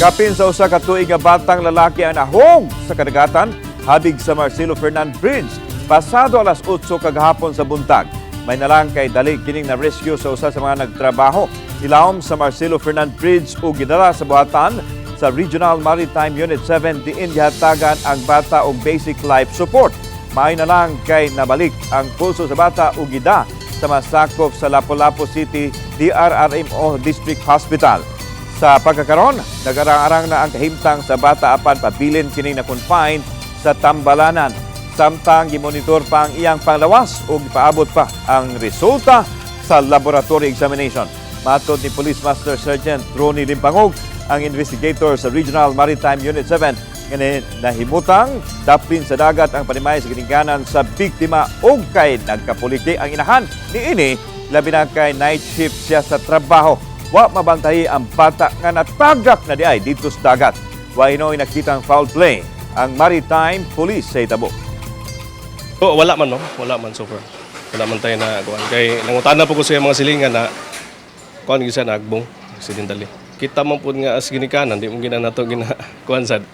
Kapin sa usa ka nga batang lalaki ang nahog sa kadagatan habig sa Marcelo Fernand Bridge pasado alas 8 kagahapon sa buntag. May nalang kay dali kining na rescue sa usa sa mga nagtrabaho. Ilawom sa Marcelo Fernand Bridge ug gidala sa buhatan sa Regional Maritime Unit 7 diin gihatagan ang bata og basic life support. May na lang kay nabalik ang pulso sa bata ug gida sa masakop sa Lapu-Lapu City DRRMO District Hospital. Sa pagkakaroon, nagarang-arang na ang kahimtang sa bata apan pabilin kining na confine sa tambalanan. Samtang gimonitor pa ang iyang panglawas o gipaabot pa ang resulta sa laboratory examination. Matod ni Police Master Sergeant Ronnie Limpangog, ang investigator sa Regional Maritime Unit 7, nga nahimutang daplin sa dagat ang panimay sa ginikanan sa biktima o kay nagkapuliti ang inahan. Ni ini, labi na kay night shift siya sa trabaho wa mabantayi ang bata nga natagak na di ay dito sa dagat. Wa inoy nakitang foul play ang Maritime Police sa Itabo. Oh, wala man no, wala man far. Wala man tayo na kuan kay nangutana po ko sa mga silingan na kuan gisa na agbong accidentally. Kita man pud nga as ginikanan di mo gina nato gina kuan sad